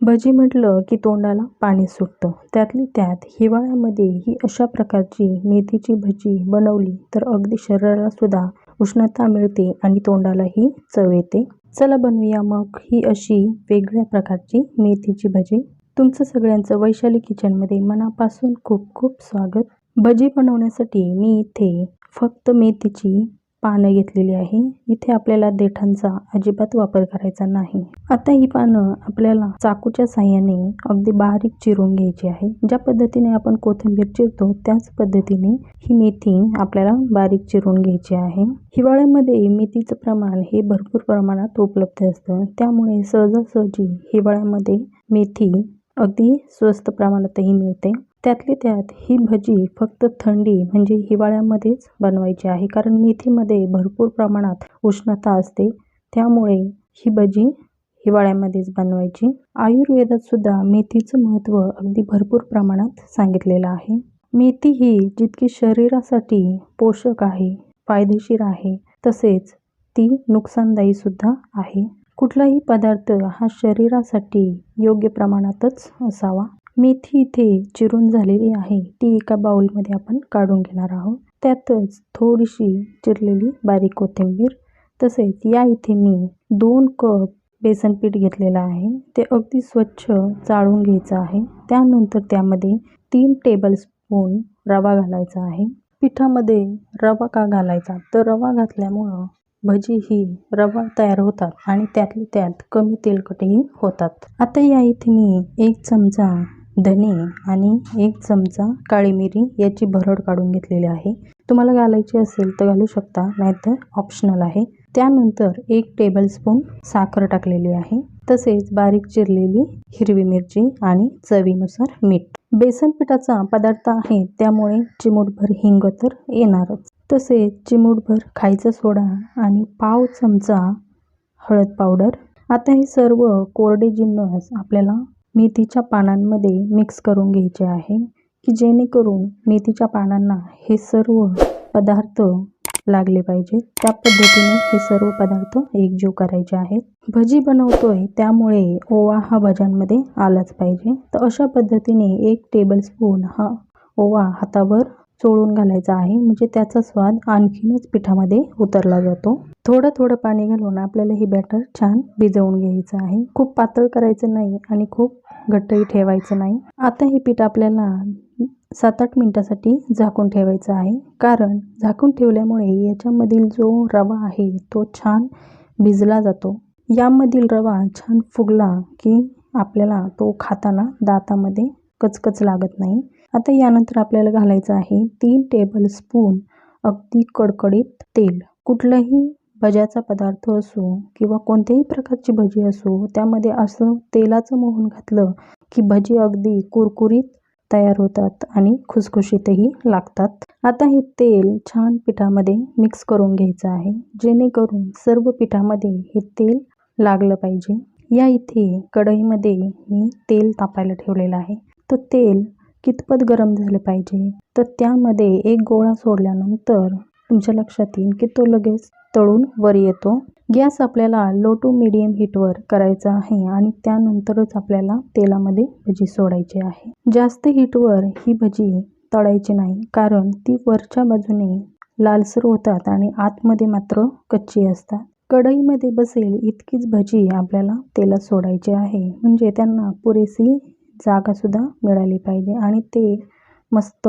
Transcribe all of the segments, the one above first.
भजी म्हटलं की तोंडाला पाणी सुटतं. त्यातली त्यात हिवाळ्यामध्ये ही अशा प्रकारची मेथीची भजी बनवली तर अगदी शरीराला सुद्धा उष्णता मिळते आणि तोंडालाही चव येते. चला बनवूया मग ही अशी वेगळ्या प्रकारची मेथीची भजी. तुमचं सगळ्यांचं वैशाली किचनमध्ये मनापासून खूप खूप स्वागत. भजी बनवण्यासाठी मी इथे फक्त मेथीची पानं घेतलेली आहे. इथे आपल्याला देठांचा अजिबात वापर करायचा नाही. आता ही पानं आपल्याला चाकूच्या साह्याने अगदी बारीक चिरून घ्यायची आहे. ज्या पद्धतीने आपण कोथिंबीर चिरतो त्याच पद्धतीने ही मेथी आपल्याला बारीक चिरून घ्यायची आहे. हिवाळ्यामध्ये मेथीचं प्रमाण हे भरपूर प्रमाणात उपलब्ध असतं. त्यामुळे सहजासहजी हिवाळ्यामध्ये मेथी अगदी स्वस्त प्रमाणातही मिळते. त्यातली त्यात ही भजी फक्त थंडी म्हणजे हिवाळ्यामध्येच बनवायची आहे. कारण मेथीमध्ये भरपूर प्रमाणात उष्णता असते. त्यामुळे ही भजी हिवाळ्यामध्येच बनवायची. आयुर्वेदात सुद्धा मेथीचं महत्त्व अगदी भरपूर प्रमाणात सांगितलेलं आहे. मेथी ही जितकी शरीरासाठी पोषक आहे फायदेशीर आहे तसेच ती नुकसानदायी सुद्धा आहे. कुठलाही पदार्थ हा शरीरासाठी योग्य प्रमाणातच असावा. मेथी इथे चिरून झालेली आहे. ती एका बाउलमध्ये आपण काढून घेणार आहोत. त्यातच थोडीशी चिरलेली बारीक कोथिंबीर तसेच या इथे मी दोन कप बेसन पीठ घेतलेलं आहे. ते अगदी स्वच्छ चाळून घ्यायचं आहे. त्यानंतर त्यामध्ये तीन टेबलस्पून रवा घालायचा आहे. पिठामध्ये रवा का घालायचा? तर रवा घातल्यामुळं भजी ही रवा तयार होतात आणि त्यातली त्यात कमी तेलकटही होतात. आता या इथे मी एक चमचा धने आणि एक चमचा काळी मिरी याची भरड काढून घेतलेली आहे. तुम्हाला घालायची असेल तर घालू शकता नाहीतर ऑप्शनल आहे. त्यानंतर एक टेबलस्पून साखर टाकलेली आहे. तसेच बारीक चिरलेली हिरवी मिरची आणि चवीनुसार मीठ. बेसन पिठाचा पदार्थ आहे त्यामुळे चिमूटभर हिंग तर येणारच. तसेच चिमूटभर खायचा सोडा आणि पाव चमचा हळद पावडर. आता हे सर्व कोरडे जिन्नस आपल्याला मेथीच्या पानांमध्ये मिक्स करून घ्यायचे आहे की जेणेकरून मेथीच्या पानांना हे सर्व पदार्थ लागले पाहिजेत. त्या पद्धतीने हे सर्व पदार्थ एकजीव करायचे आहेत. भजी बनवतोय त्यामुळे ओवा हा भज्यांमध्ये आलाच पाहिजे. तर अशा पद्धतीने एक टेबलस्पून हा ओवा हातावर चोळून घालायचा आहे. म्हणजे त्याचा स्वाद आणखीनच पिठामध्ये उतरला जातो. थोडं थोडं पाणी घालून आपल्याला हे बॅटर छान भिजवून घ्यायचं आहे. खूप पातळ करायचं नाही आणि खूप घट्टही ठेवायचं नाही. आता हे पीठ आपल्याला सात आठ मिनटासाठी झाकून ठेवायचं आहे. कारण झाकून ठेवल्यामुळे याच्यामधील जो रवा आहे तो छान भिजला जातो. यामधील रवा छान फुगला की आपल्याला तो खाताना दातामध्ये कचकच लागत नाही. आता यानंतर आपल्याला घालायचं आहे तीन टेबल स्पून अगदी कडकडीत तेल. कुठलंही भज्याचा पदार्थ असो किंवा कोणत्याही प्रकारची भजी असो त्यामध्ये असं तेलाचं मोहन घातलं की भजी अगदी कुरकुरीत तयार होतात आणि खुसखुशीतही लागतात. आता हे तेल छान पिठामध्ये मिक्स करून घ्यायचं आहे जेणेकरून सर्व पिठामध्ये हे तेल लागलं पाहिजे. या इथे कढईमध्ये मी तेल तापायला ठेवलेलं आहे. तर तेल कितपत गरम झालं पाहिजे? तर त्यामध्ये एक गोळा सोडल्यानंतर तुमच्या लक्षात येईल की तो लगेच तळून वर येतो. गॅस आपल्याला लो टू मिडियम हीटवर करायचा आहे आणि त्यानंतरच आपल्याला तेलामध्ये भजी सोडायची आहे. जास्त हीटवर ही भजी तळायची नाही कारण ती वरच्या बाजूने लालसर होतात आणि आतमध्ये मात्र कच्ची असतात. कढईमध्ये बसेल इतकीच भजी आपल्याला तेलात सोडायची आहे. म्हणजे त्यांना पुरेशी जागासुद्धा मिळाली पाहिजे आणि ते मस्त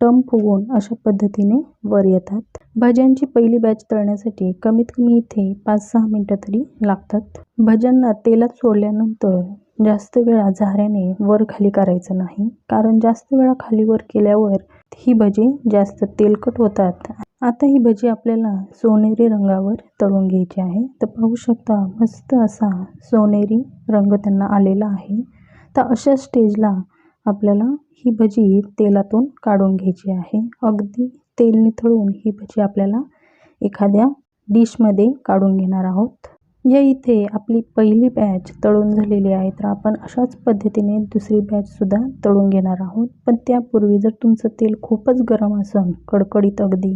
टम फुगून अशा पद्धतीने वर येतात. भज्यांची पहिली बॅच तळण्यासाठी कमीत कमी इथे पाच सहा मिनटं तरी लागतात. भज्यांना तेलात सोडल्यानंतर जास्त वेळा झाऱ्याने वर खाली करायचं नाही कारण जास्त वेळा खाली वर केल्यावर ही भजी जास्त तेलकट होतात. आता ही भजी आपल्याला सोनेरी रंगावर तळून घ्यायची आहे. तर पाहू शकता मस्त असा सोनेरी रंग त्यांना आलेला आहे. तर अशा स्टेजला आपल्याला ही भजी तेलातून काढून घ्यायची आहे. अगदी तेल निथळून ही भजी आपल्याला एखाद्या डिशमध्ये काढून घेणार आहोत. या इथे आपली पहिली बॅच तळून झालेली आहे तर आपण अशाच पद्धतीने दुसरी बॅचसुद्धा तळून घेणार आहोत. पण त्यापूर्वी जर तुमचं तेल खूपच गरम असेल कडकडीत अगदी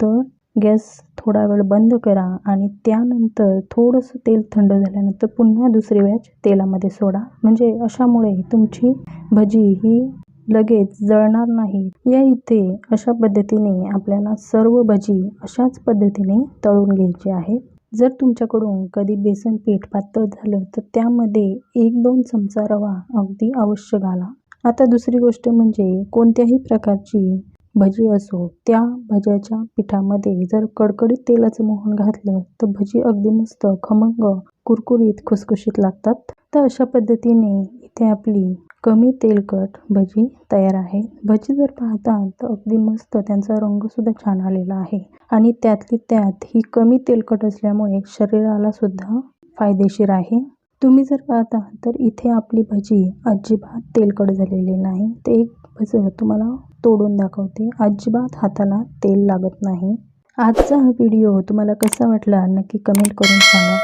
तर गॅस थोडा वेळ बंद करा आणि त्यानंतर थोडंसं तेल थंड झाल्यानंतर पुन्हा दुसरी बॅच तेलामध्ये सोडा. म्हणजे अशामुळे तुमची भजी ही लगेच जळणार नाही. या इथे अशा पद्धतीने आपल्याला सर्व भजी अशाच पद्धतीने तळून घ्यायची आहे जर तुमच्याकडून कधी बेसन पीठ पातळ झालं तर त्यामध्ये एक दोन चमचा रवा अगदी अवश्य घाला. आता दुसरी गोष्ट म्हणजे कोणत्याही प्रकारची भजी असो त्या भज्याच्या पिठामध्ये जर कडकडीत तेलाचं मोहन घातलं तर भजी अगदी मस्त खमंग कुरकुरीत खुसखुशीत लागतात. तर अशा पद्धतीने इथे आपली कमी तेलकट भजी तयार आहे. भजी जर पाहता तर अगदी मस्त त्यांचा रंगसुद्धा छान आलेला आहे. आणि त्यातली त्यात ही कमी तेलकट असल्यामुळे शरीराला सुद्धा फायदेशीर आहे. तुम्ही जर पाहता तर इथे आपली भजी अजिबात तेलकट झालेली नाही. ते एक भजं तुम्हाला तोडून दाखवते. अजिबात हाताला तेल लागत नाही. आजचा हा व्हिडिओ तुम्हाला कसा वाटला नक्की कमेंट करून सांगा.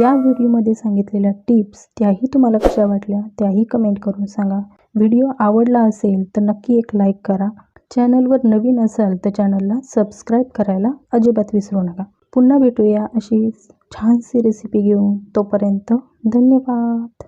या व्हिडिओमध्ये सांगितलेल्या टिप्स त्याही तुम्हाला कशा वाटल्या त्याही कमेंट करून सांगा. व्हिडिओ आवडला असेल तर नक्की एक लाईक करा. चॅनलवर नवीन असाल तर चॅनलला सबस्क्राईब करायला अजिबात विसरू नका. पुन्हा भेटूया अशी छानशी रेसिपी घेऊन तोपर्यंत धन्यवाद.